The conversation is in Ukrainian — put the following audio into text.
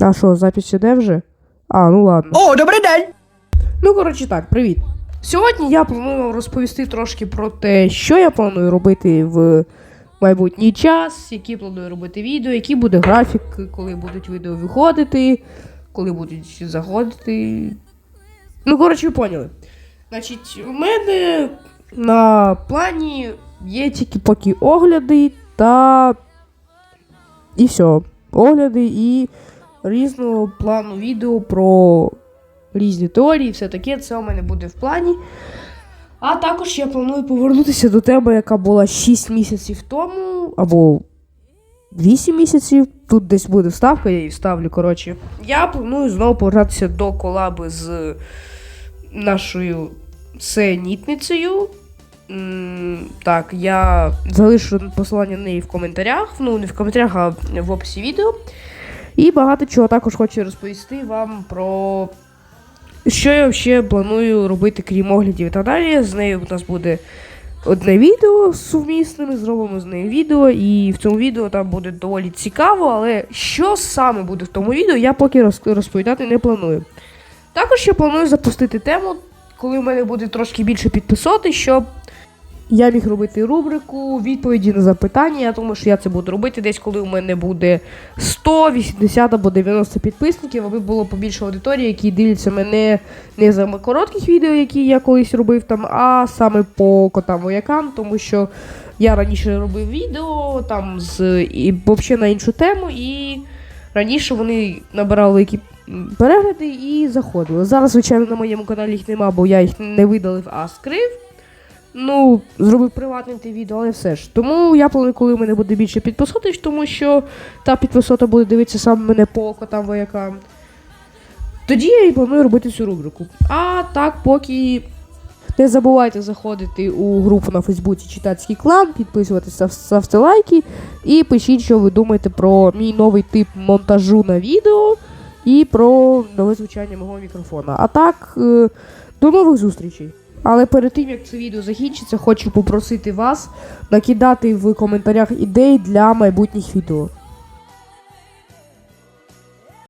А що, запись іде вже? А, ну ладно. О, добрий день! Ну, коротше так, привіт. Сьогодні я планую розповісти трошки про те, що я планую робити в майбутній час, які планую робити відео, який буде графік, коли будуть відео виходити, коли будуть заходити. Ну, коротше, ви поняли. Значить, у мене на плані є тільки поки огляди та. І все. Огляди і різного плану відео про різні теорії, все таке, це у мене буде в плані. А також я планую повернутися до теми, яка була 6 місяців тому, або 8 місяців. Тут десь буде вставка, я її вставлю. Коротше. Я планую знову повертатися до колаби з нашою сенітницею. Так, я залишу посилання на неї в коментарях. Ну, не в коментарях, а в описі відео. І багато чого також хочу розповісти вам про що я ще планую робити, крім оглядів і так далі. З нею у нас буде одне відео сумісне, ми зробимо з нею відео, і в цьому відео там буде доволі цікаво, але що саме буде в тому відео, я поки розповідати не планую. Також я планую запустити тему, коли в мене буде трошки більше підписоти, щоб я міг робити рубрику відповіді на запитання. Я думаю, що я це буду робити десь, коли у мене буде 100, 80 або 90 підписників, аби було побільше аудиторії, які дивляться мене не за коротких відео, які я колись робив там, а саме по котам воякам, тому що я раніше робив відео там з і взагалі на іншу тему, і раніше вони набирали м, перегляди і заходили. Зараз, звичайно, на моєму каналі їх нема, бо я їх не видалив, а скрив. Ну, зробив приватне те відео, але все ж. Тому я планую, коли в мене буде більше підписотиш, тому що та підписота буде дивитися саме мене по котам воякам. Тоді я і планую робити цю рубрику. А так, поки не забувайте заходити у групу на Фейсбуці Читацький клан, підписуватися, ставте лайки і пишіть, що ви думаєте про мій новий тип монтажу на відео і про нове звучання мого мікрофона. А так, е, до нових зустрічей. Але перед тим як це відео закінчиться, хочу попросити вас накидати в коментарях ідеї для майбутніх відео.